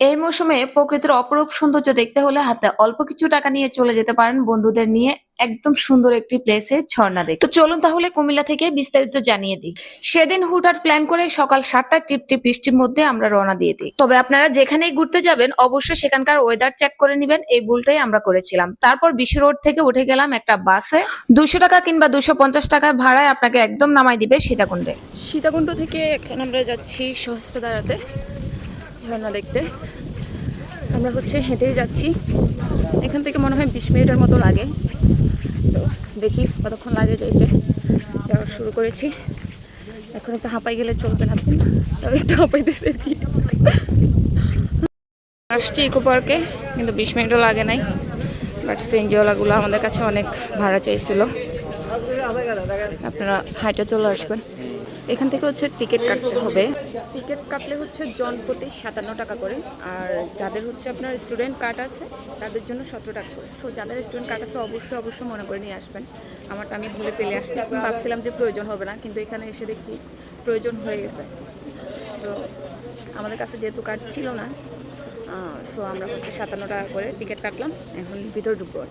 এই মৌসুমে প্রকৃতির অপরূপ সৌন্দর্য দেখতে হলে হাতে অল্প কিছু টাকা নিয়ে চলে যেতে পারেন বন্ধুদের নিয়ে একদম সুন্দর একটি প্লেসে ঝর্ণা দেখতে। তো চলুন তাহলে কুমিল্লা থেকে বিস্তারিত জানিয়ে দিই। সেদিন হুটহাট প্ল্যান করে সকাল সাতটায় টিপ টিপ বৃষ্টির মধ্যে আমরা রওনা দিয়ে দিই। তবে আপনারা যেখানেই ঘুরতে যাবেন, অবশ্যই সেখানকার ওয়েদার চেক করে নেবেন। এই ভুলটাই আমরা করেছিলাম। তারপর বিশ্ব রোড থেকে উঠে গেলাম একটা বাসে দুশো টাকা কিংবা দুশো পঞ্চাশ টাকার ভাড়ায় আপনাকে একদম নামাই দিবে সীতাকুণ্ডে। সীতাকুণ্ড থেকে এখন আমরা যাচ্ছি সহস্র দাঁড়াতে ঝর্ণা দেখতে। আমরা হচ্ছে হেঁটেই যাচ্ছি। এখান থেকে মনে হয় বিশ মিনিটের মতো লাগে। তো দেখি কতক্ষণ লাগে যাইতে যাওয়া শুরু করেছি। এখন একটু হাঁপাই গেলে চলবে না। তবে একটু হাঁপাইতেছে আর কি। আসছি ইকো পার্কে, কিন্তু বিশ মিনিটও লাগে নাই। বাট সেঞ্জিওয়ালাগুলো আমাদের কাছে অনেক ভাড়া চাইছিল। আপনারা হাইটে চলে আসবেন। এখান থেকে হচ্ছে টিকিট কাটতে হবে। টিকিট কাটলে হচ্ছে জন প্রতি সাতান্ন টাকা করে, আর যাদের হচ্ছে আপনার স্টুডেন্ট কার্ড আছে, তাদের জন্য সতেরো টাকা করে। সো যাদের স্টুডেন্ট কার্ড আছে, অবশ্যই অবশ্যই মনে করে নিয়ে আসবেন। আমারটা আমি ভুলে পেলে আসছি ভাবছিলাম যে প্রয়োজন হবে না, কিন্তু এখানে এসে দেখি প্রয়োজন হয়ে গেছে। তো, আমাদের কাছে যেহেতু কার্ড ছিল না সো আমরা হচ্ছে সাতান্ন টাকা করে টিকিট কাটলাম, এখন ভিতর ঢুকবো আর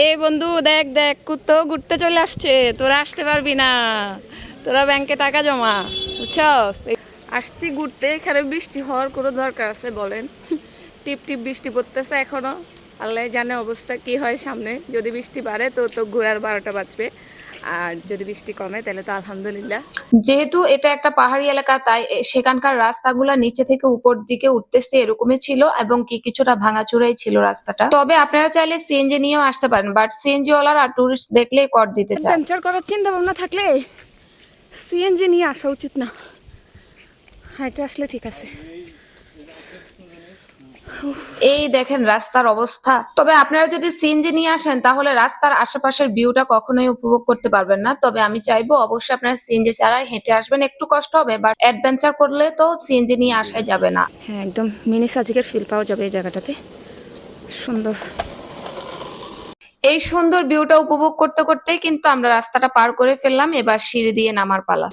এ বন্ধু, দেখ দেখ কুত্তো ঘুরতে চলে আসছে, তোরা আসতে পারবি না। তোরা ব্যাংকে টাকা জমা। বুঝছস আসছি ঘুরতে এখানে বৃষ্টি হওয়ার কোনো দরকার আছে বলেন? টিপ টিপ বৃষ্টি পড়তেছে এখনও। আল্লাহ জানে অবস্থা কি হয় সামনে। যদি বৃষ্টি বাড়ে তো তো ঘোরার বারোটা বাজবে। আর যদি বৃষ্টি কমে তাহলে তো আলহামদুলিল্লাহ। যেহেতু এটা একটা পাহাড়ি এলাকা তাই সেখানকার রাস্তাগুলো নিচে থেকে উপর দিকে উঠতেছে এরকমই ছিল এবং কি কিছুটা ভাঙাচুরাই ছিল রাস্তাটা। তবে আপনারা চাইলে সিএনজি নিয়েও আসতে পারেন বাট সিএনজি ওয়ালার আর টুরিস্ট দেখলে কর দিতে চায়। অ্যাডভেঞ্চার করার চিন্তা ভাবনা থাকলে সিএনজি নিয়ে আসা উচিত না। হাইটে আসলে ঠিক আছে। এই দেখেন রাস্তার অবস্থা। তবে আপনারা যদি সিএনজি নিয়ে আসেন তাহলে রাস্তার আশেপাশের ভিউটা কখনোই উপভোগ করতে পারবেন না। তবে আমি চাইব অবশ্যই আপনারা সিএনজি ছাড়াই হেঁটে আসবেন। একটু কষ্ট হবে বাট অ্যাডভেঞ্চার করলে তো সিএনজি নিয়ে আসাই যাবে না। হ্যাঁ একদম মিনি সাজিকের ফিল পাওয়া যাবে এই জায়গাটাতে। সুন্দর। এই সুন্দর ভিউটা উপভোগ করতে করতেই কিন্তু আমরা রাস্তাটা পার করে ফেললাম এবার সিঁড়ি দিয়ে নামার পালা।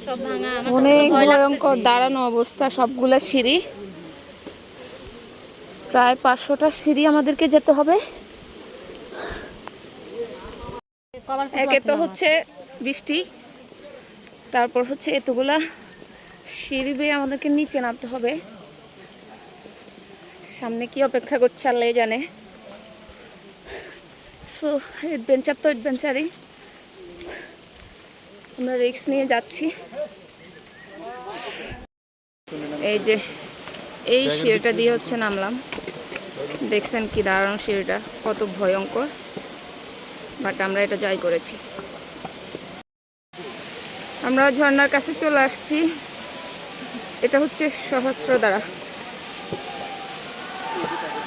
অনেক ভয়ঙ্কর দাঁড়ানো অবস্থা সবগুলা সিঁড়ি। প্রায় পাঁচশোটা সিঁড়ি আমাদেরকে যেতে হবে। একে তো হচ্ছে বৃষ্টি তারপর হচ্ছে এতগুলা সিঁড়ি বেয়ে আমাদেরকে নিচে নামতে হবে। সামনে কি অপেক্ষা করছে আল্লাহ জানে। সো অ্যাডভেঞ্চার তো অ্যাডভেঞ্চারই আমরা রিক্স নিয়ে যাচ্ছি। এই যে, এই সিঁড়িটা দিয়ে হচ্ছে নামলাম। দেখছেন কি দাঁড়ানো সিঁড়িটা কত ভয়ঙ্কর। বাট আমরা এটা যাই করেছি। আমরা ঝর্নার কাছে চলে আসছি। এটা হচ্ছে সহস্র দ্বারা।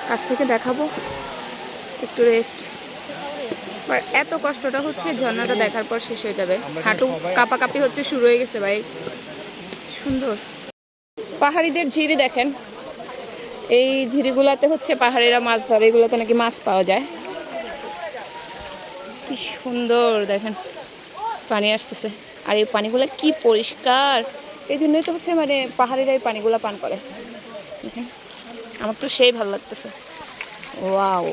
কাছ থেকে দেখাবো। একটু রেস্ট আর এত কষ্টটা হচ্ছে, ঝর্ণাটা দেখার পর শেষ হয়ে যাবে। হাঁটু কাপাকাপি হচ্ছে, শুরু হয়ে গেছে ভাই। সুন্দর। পাহাড়িদের ঝিরি দেখেন। এই ঝিরিগুলাতে হচ্ছে পাহাড়িরা মাছ ধরে, এগুলোতে নাকি মাছ পাওয়া যায়। কি সুন্দর, দেখেন। পানি আসতেছে। আর এই পানিগুলো কি পরিষ্কার। এই জন্যই তো হচ্ছে মানে পাহাড়িরা এই পানিগুলো পান করে। দেখেন, আমার তো সেই ভালো লাগতেছে। ওয়াও।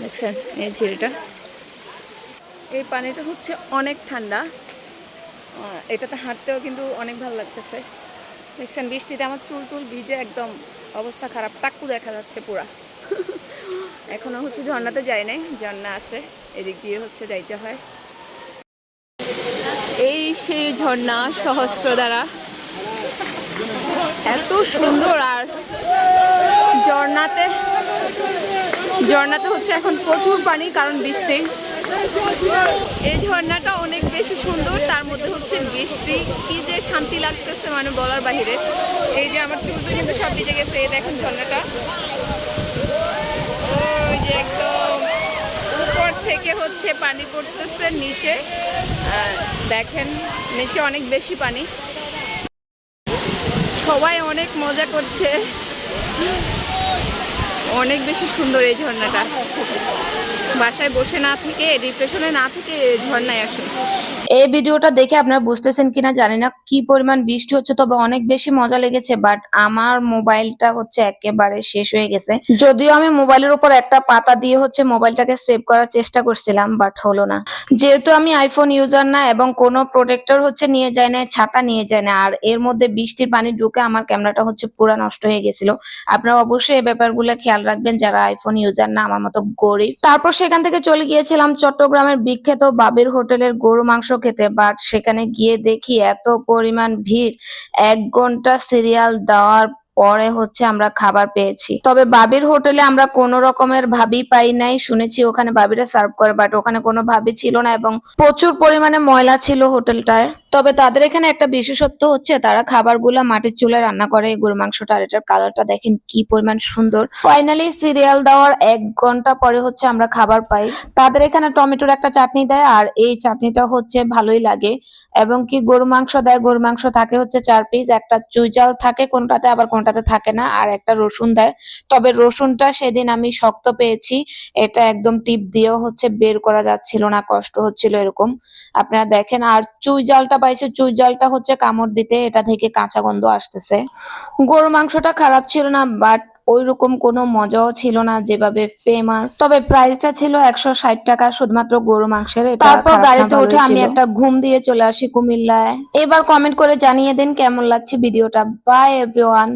দেখছেন, এই ঝিলটা এই পানিটা হচ্ছে অনেক ঠান্ডা। এটাতে হাঁটতেও কিন্তু অনেক ভালো লাগতেছে। দেখছেন, বৃষ্টিতে আমার চুল টুল ভিজে একদম অবস্থা খারাপ টাক্কু দেখা যাচ্ছে পুরা। এখনও হচ্ছে ঝর্ণাতে যাই নাই, ঝর্ণা আছে, এদিক দিয়ে হচ্ছে যাইতে হয়। এই সেই ঝর্ণা সহস্র দ্বারা। এত সুন্দর আর ঝর্ণাতে ঝর্ণাতে হচ্ছে এখন প্রচুর পানি, কারণ বৃষ্টি। এই ঝর্ণাটা অনেক বেশি সুন্দর, তার মধ্যে হচ্ছে বৃষ্টি। কি যে শান্তি লাগতেছে মানে বলার বাহিরে। এই যে আমার চুলটা কিন্তু সব ভিজে গেছে, এই দেখেন ঝর্ণাটা। ওই যে একদম উপর থেকে হচ্ছে পানি পড়তেছে নিচে। দেখেন, নিচে অনেক বেশি পানি। সবাই অনেক মজা করছে। অনেক বেশি সুন্দর এই ঝর্ণাটা। বাসায় বসে না থেকে ডিপ্রেশনে না থেকে ঝর্ণায় আসুন। এই ভিডিওটা দেখে আপনারা বুঝতেছেন কিনা জানি না। কি পরিমাণ বৃষ্টি হচ্ছে, তবে অনেক বেশি মজা লেগেছে বাট আমার মোবাইলটা হচ্ছে একেবারে শেষ হয়ে গেছে। যদিও আমি মোবাইলের উপর একটা পাতা দিয়ে হচ্ছে মোবাইলটাকে সেভ করার চেষ্টা করছিলাম বাট হলো না। যেহেতু আমি আইফোন ইউজার না, এবং কোনো প্রোটেক্টর হচ্ছে নিয়ে যায় না ছাতা নিয়ে যায় না আর এর মধ্যে বৃষ্টির পানি ঢুকে আমার ক্যামেরাটা হচ্ছে পুরা নষ্ট হয়ে গেছিল। আপনারা অবশ্যই এই ব্যাপারগুলো খেয়াল রাখবেন যারা আইফোন ইউজার না, আমার মতো গরিব। তারপর সেখান থেকে চলে গিয়েছিলাম চট্টগ্রামের বিখ্যাত বাবির হোটেলের গরু মাংস খেতে বাট সেখানে গিয়ে দেখি এত পরিমাণ ভিড়। এক ঘণ্টা সিরিয়াল দেওয়ার পরে হচ্ছে আমরা খাবার পেয়েছি। তবে বাবির হোটেলে আমরা কোনো রকমের ভাবি পাই নাই। শুনেছি ওখানে বাবিরা সার্ভ করে বাট ওখানে কোনো ভাবি ছিল না এবং প্রচুর পরিমাণে ময়লা ছিল হোটেলটায়। তবে তাদের এখানে একটা বিশেষত্ব হচ্ছে, তারা খাবারগুলো মাটির চুলে রান্না করে গরু মাংসটা, আর এটার কালারটা দেখেন কি পরিমাণ সুন্দর। ফাইনালি সিরিয়াল দেওয়ার এক ঘণ্টা পরে হচ্ছে আমরা খাবার পাই। তাদের এখানে টমেটোর একটা চাটনি দেয়, আর এই চাটনিটা হচ্ছে ভালোই লাগে। এবং কি গরু মাংস দেয় গরু মাংস থাকে হচ্ছে চার পিস একটা চুইজাল থাকে কোনটাতে, আবার কোনটাতে থাকে না, আর একটা রসুন দেয়। তবে রসুনটা সেদিন আমি শক্ত পেয়েছি, এটা একদম টিপ দিয়েও হচ্ছে বের করা যাচ্ছিল না, কষ্ট হচ্ছিল এরকম। আপনারা দেখেন, আর চুই জালটা পাইছে চুই জলটা হচ্ছে কামড় দিতে এটা থেকে কাঁচা গন্ধ আসতেছে। গরু মাংসটা খারাপ ছিল না বাট ওই রকম কোনো মজাও ছিল না যেভাবে ফেমাস তবে প্রাইসটা ছিল একশো ষাট টাকা শুধুমাত্র গরু মাংসের তারপর গাড়িতে উঠে আমি একটা ঘুম দিয়ে চলে আসি কুমিল্লায়। এবার কমেন্ট করে জানিয়ে দিন কেমন লাগছে ভিডিওটা বাই এভরিওয়ান